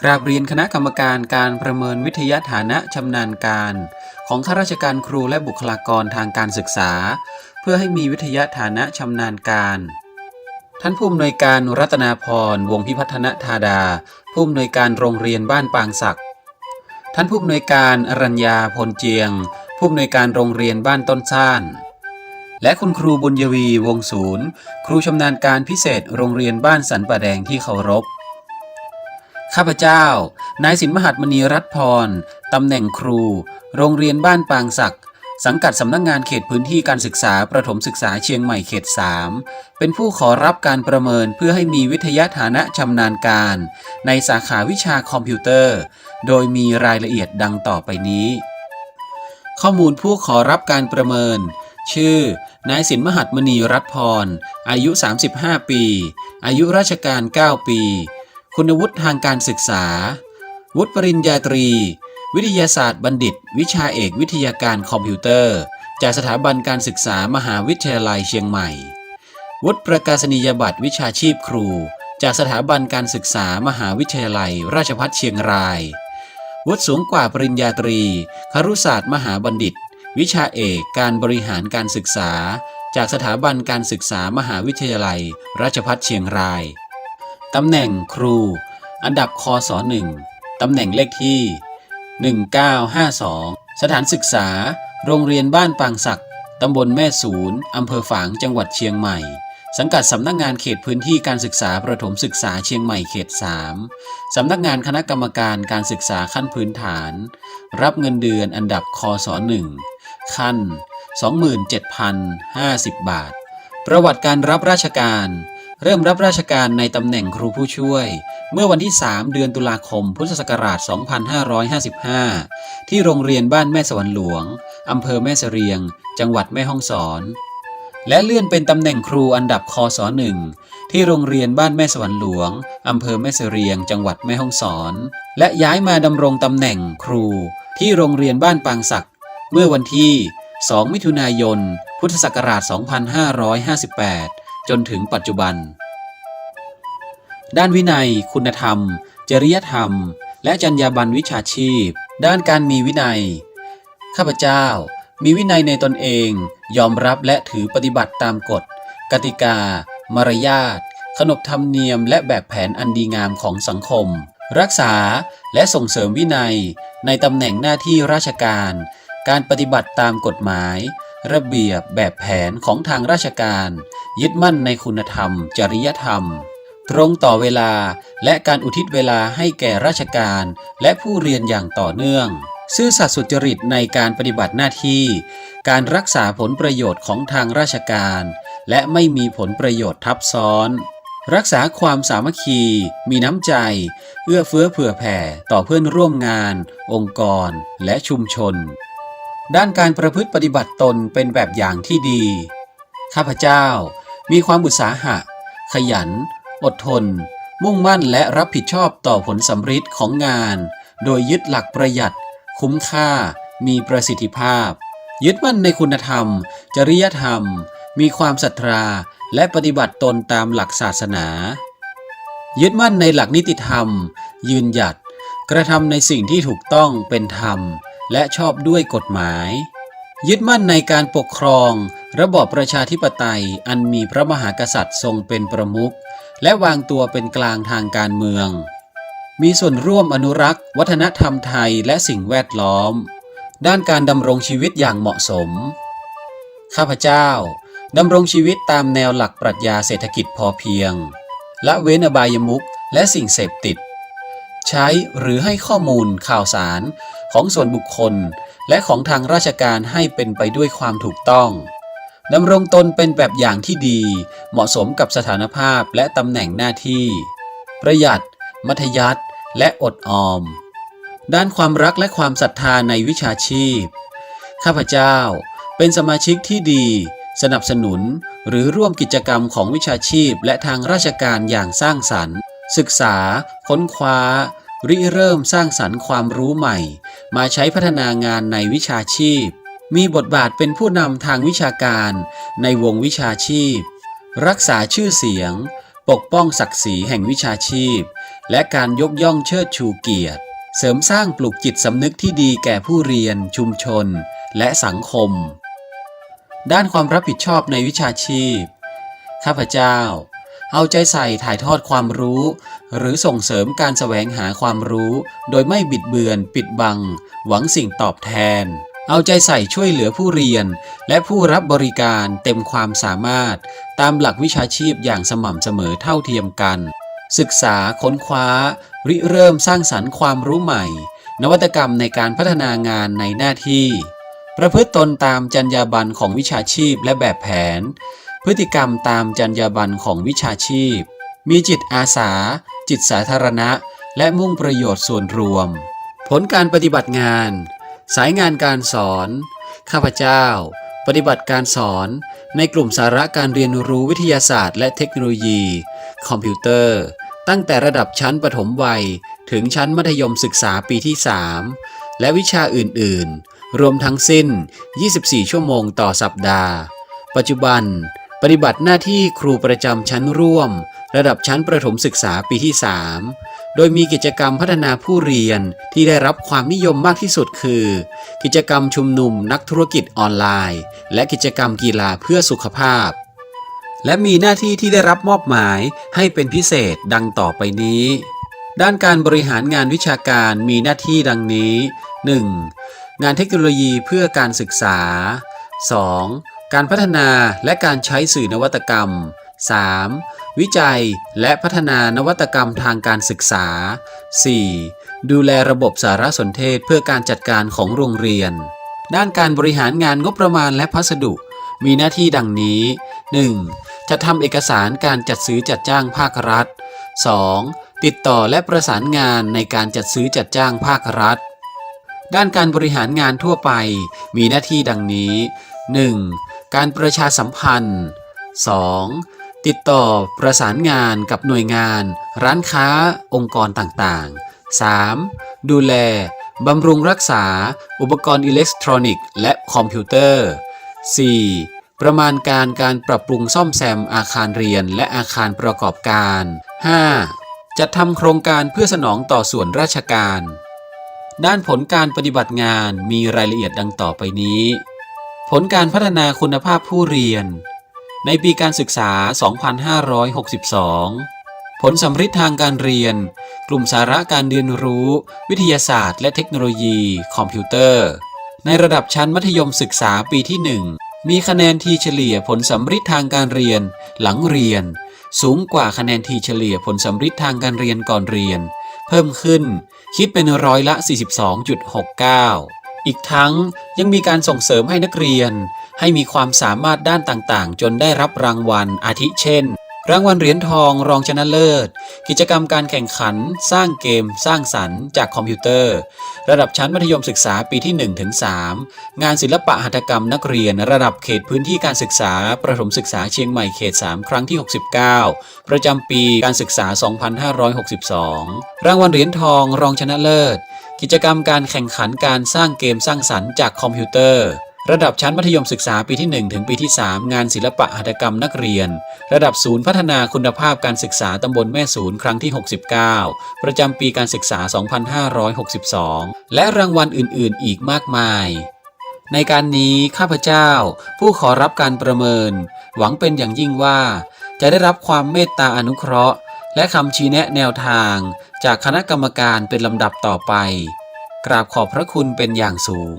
กราบเรียนคณะกรรมการการประเมินวิทยาฐานะชำนาญการ ของข้าราชการครูและบุคลากรทางการศึกษา เพื่อให้มีวิทยาฐานะชำนาญการ ท่านผู้อำนวยการรัตนาพรวงพิพัฒนธาดา ผู้อำนวยการโรงเรียนบ้านปางศักดิ์ท่านผู้อำนวยการอรัญญาพลเจียง ผู้อำนวยการโรงเรียนบ้านต้นซ่านและคุณครูบุญยวีวงศูนย์ ครูชำนาญการพิเศษโรงเรียนบ้านสันป่าแดงที่เคารพ ข้าพเจ้า นายสินมหัตมณีรัตพร ตำแหน่งครู โรงเรียนบ้านปางศักดิ์สังกัดสำนักงงานเขตพื้นที่การศึกษาประถมศึกษาเชียงใหม่เขต 3 เป็นผู้ขอรับการประเมินเพื่อให้มีวิทยาฐานะชำนาญการ ในสาขาวิชาคอมพิวเตอร์ โดยมีรายละเอียดดังต่อไปนี้ ข้อมูลผู้ขอรับการประเมิน ชื่อ นายสินมหัตมณีรัตพร อายุ 35 ปี อายุราชการ 9 ปี คุณวุฒิทางการศึกษา วุฒิปริญญาตรี วิทยาศาสตร์บัณฑิต วิชาเอกวิทยาการคอมพิวเตอร์ จากสถาบันการศึกษามหาวิทยาลัยเชียงใหม่ วุฒิประกาศนียบัตรวิชาชีพครู จากสถาบันการศึกษามหาวิทยาลัย ราชภัฏเชียงราย วุฒิสูงกว่าปริญญาตรี ครุศาสตร์มหาบัณฑิต วิชาเอกการบริหารการศึกษา จากสถาบันการศึกษามหาวิทยาลัย ราชภัฏเชียงราย ตำแหน่งครู อันดับคศ1ตำแหน่งเลขที่ 1952 สถานศึกษา โรงเรียนบ้านปางศักด์ตำบลแม่ศูนย์อำเภอฝางจังหวัดเชียงใหม่ สังกัดสำนักงานเขตพื้นที่การศึกษาประถมศึกษาเชียงใหม่เขต 3 สำนักงานคณะกรรมการการศึกษาขั้นพื้นฐาน รับเงินเดือนอันดับคศ1ขั้น 27,050 บาท ประวัติการรับราชการ เริ่มรับราชการในตำแหน่งครูผู้ช่วย เมื่อวันที่ 3 เดือนตุลาคม พุทธศักราช 2555 ที่โรงเรียนบ้านแม่สวรรค์หลวง อำเภอแม่เสรียง จังหวัดแม่ฮ่องสอน และเลื่อนเป็นตำแหน่งครูอันดับคศ1ที่โรงเรียนบ้านแม่สวรรค์หลวง อำเภอแม่เสรียง จังหวัดแม่ฮ่องสอน และย้ายมาดำรงตำแหน่งครูที่โรงเรียนบ้านปางศักดิ์เมื่อวันที่ 2 มิถุนายน พุทธศักราช 2558 จนถึงปัจจุบัน ด้านวินัย คุณธรรม จริยธรรม และจรรยาบรรณวิชาชีพ ด้านการมีวินัย ข้าพเจ้ามีวินัยในตนเอง ยอมรับและถือปฏิบัติตามกฎ กติกา มารยาท ขนบธรรมเนียม และแบบแผนอันดีงามของสังคม รักษาและส่งเสริมวินัย ในตำแหน่งหน้าที่ราชการ การปฏิบัติตามกฎหมาย ระเบียบแบบแผนของทางราชการ ยึดมั่นในคุณธรรม จริยธรรม ตรงต่อเวลาและการอุทิศเวลาให้แก่ราชการ และผู้เรียนอย่างต่อเนื่อง ซื่อสัตย์สุจริตในการปฏิบัติหน้าที่ การรักษาผลประโยชน์ของทางราชการ และไม่มีผลประโยชน์ทับซ้อน รักษาความสามัคคี มีน้ำใจ เอื้อเฟื้อเผื่อแผ่ต่อเพื่อนร่วมงาน องค์กร และชุมชนด้านการประพฤติปฏิบัติตนเป็นแบบอย่างที่ดี ข้าพเจ้า มีความอุตสาหะ ขยัน อดทน มุ่งมั่นและรับผิดชอบต่อผลสำฤทธิ์ของงาน โดยยึดหลักประหยัด คุ้มค่า มีประสิทธิภาพ ยึดมั่นในคุณธรรม จริยธรรม มีความศรัทธาและปฏิบัติตนตามหลักศาสนา ยึดมั่นในหลักนิติธรรม ยืนหยัด กระทำในสิ่งที่ถูกต้องเป็นธรรม และชอบด้วยกฎหมาย ยึดมั่นในการปกครอง ระบอบประชาธิปไตยอันมีพระมหากษัตริย์ทรงเป็นประมุข และวางตัวเป็นกลางทางการเมือง มีส่วนร่วมอนุรักษ์ วัฒนธรรมไทยและสิ่งแวดล้อม ด้านการดำรงชีวิตอย่างเหมาะสม ข้าพเจ้าดำรงชีวิตตามแนวหลักปรัชญาเศรษฐกิจพอเพียง ละเว้นอบายมุขและสิ่งเสพติด ใช้หรือให้ข้อมูลข่าวสารของส่วนบุคคล และของทางราชการให้เป็นไปด้วยความถูกต้องดำรงตนเป็นแบบอย่างที่ดี เหมาะสมกับสถานภาพและตำแหน่งหน้าที่ ประหยัด มัธยัติและอดออม ด้านความรักและความศรัทธาในวิชาชีพ ข้าพเจ้าเป็นสมาชิกที่ดี สนับสนุนหรือร่วมกิจกรรมของวิชาชีพและทางราชการอย่างสร้างสรรค์ ศึกษา ค้นคว้า ริเริ่มสร้างสรรค์ความรู้ใหม่ มาใช้พัฒนางานในวิชาชีพ มีบทบาทเป็นผู้นำทางวิชาการในวงวิชาชีพ รักษาชื่อเสียง ปกป้องศักดิ์ศรีแห่งวิชาชีพ และการยกย่องเชิดชูเกียรติ เสริมสร้างปลูกจิตสำนึกที่ดีแก่ผู้เรียน ชุมชน และสังคม ด้านความรับผิดชอบในวิชาชีพ ข้าพเจ้า เอาใจใส่ถ่ายทอดความรู้ หรือส่งเสริมการแสวงหาความรู้ โดยไม่บิดเบือนปิดบัง หวังสิ่งตอบแทน เอาใจใส่ช่วยเหลือผู้เรียน และผู้รับบริการเต็มความสามารถ ตามหลักวิชาชีพอย่างสม่ำเสมอเท่าเทียมกัน ศึกษาค้นคว้า ริเริ่มสร้างสรรค์ความรู้ใหม่ นวัตกรรมในการพัฒนางานในหน้าที่ ประพฤติตนตามจรรยาบรรณของวิชาชีพและแบบแผน พฤติกรรมตามจรรยาบรรณของวิชาชีพ มีจิตอาสา จิตสาธารณะ และมุ่งประโยชน์ส่วนรวม ผลการปฏิบัติงาน สายงานการสอน ข้าพเจ้า ปฏิบัติการสอน ในกลุ่มสาระการเรียนรู้วิทยาศาสตร์ และเทคโนโลยี คอมพิวเตอร์ ตั้งแต่ระดับชั้นประถมวัย ถึงชั้นมัธยมศึกษาปีที่ 3 และวิชาอื่น ๆ รวมทั้งสิ้น 24 ชั่วโมงต่อสัปดาห์ ปัจจุบัน ปฏิบัติหน้าที่ครูประจำชั้นร่วม ระดับชั้นประถมศึกษาปีที่ 3 โดยมีกิจกรรมพัฒนาผู้เรียนที่ได้รับความนิยมมากที่สุดคือ กิจกรรมชุมนุมนักธุรกิจออนไลน์ และกิจกรรมกีฬาเพื่อสุขภาพ และมีหน้าที่ที่ได้รับมอบหมายให้เป็นพิเศษดังต่อไปนี้ ด้านการบริหารงานวิชาการมีหน้าที่ดังนี้ 1. งานเทคโนโลยีเพื่อการศึกษา 2. การพัฒนาและการใช้สื่อนวัตกรรม 3. วิจัยและพัฒนานวัตกรรมทางการศึกษา 4. ดูแลระบบสารสนเทศเพื่อการจัดการของโรงเรียน ด้านการบริหารงานงบประมาณและพัสดุ มีหน้าที่ดังนี้ 1. จะทำเอกสารการจัดซื้อจัดจ้างภาครัฐ 2. ติดต่อและประสานงานในการจัดซื้อจัดจ้างภาครัฐ ด้านการบริหารงานทั่วไป มีหน้าที่ดังนี้ 1. การประชาสัมพันธ์ 2. ติดต่อประสานงานกับหน่วยงาน ร้านค้า องค์กรต่างๆ 3. ดูแลบำรุงรักษา อุปกรณ์อิเล็กทรอนิกส์และคอมพิวเตอร์ 4. ประมาณการการปรับปรุงซ่อมแซมอาคารเรียนและอาคารประกอบการ 5. จัดทำโครงการเพื่อสนองต่อส่วนราชการ ด้านผลการปฏิบัติงานมีรายละเอียดดังต่อไปนี้ ผลการพัฒนาคุณภาพผู้เรียน ในปีการศึกษา 2562 ผลสำฤทธิ์ทางการเรียน กลุ่มสาระการเรียนรู้ วิทยาศาสตร์ และเทคโนโลยี คอมพิวเตอร์ ในระดับชั้นมัธยมศึกษาปีที่ 1 มีคะแนนทีเฉลี่ยผลสำฤทธิ์ทางการเรียน หลังเรียน สูงกว่าคะแนนทีเฉลี่ยผลสำฤทธิ์ทางการเรียนก่อนเรียน เพิ่มขึ้น คิดเป็นร้อยละ 42.69 อีกทั้งยังมีการส่งเสริมให้นักเรียน ให้มีความสามารถด้านต่างๆ จนได้รับรางวัลอาทิเช่น รางวัลเหรียญทองรองชนะเลิศ กิจกรรมการแข่งขัน สร้างเกม สร้างสรรค์จากคอมพิวเตอร์ ระดับชั้นมัธยมศึกษาปีที่1ถึง3งานศิลปะหัตถกรรมนักเรียน ระดับเขตพื้นที่การศึกษา ประถมศึกษาเชียงใหม่เขต 3 ครั้งที่ 69 ประจำปีการศึกษา 2562 รางวัลเหรียญทองรองชนะเลิศ กิจกรรมการแข่งขันการสร้างเกมสร้างสรรค์จากคอมพิวเตอร์ ระดับชั้นมัธยมศึกษาปีที่ 1 ถึงปีที่ 3 งานศิลปะหัตถกรรมนักเรียน ระดับศูนย์พัฒนาคุณภาพการศึกษาตำบลแม่ศูนย์ครั้งที่ 69 ประจำปีการศึกษา 2562 และรางวัลอื่น ๆ อีกมากมายในการนี้ข้าพเจ้า ผู้ขอรับการประเมิน หวังเป็นอย่างยิ่งว่า จะได้รับความเมตตาอนุเคราะห์ และคำชี้แนะแนวทางจากคณะกรรมการเป็นลำดับต่อไป กราบขอบพระคุณเป็นอย่างสูง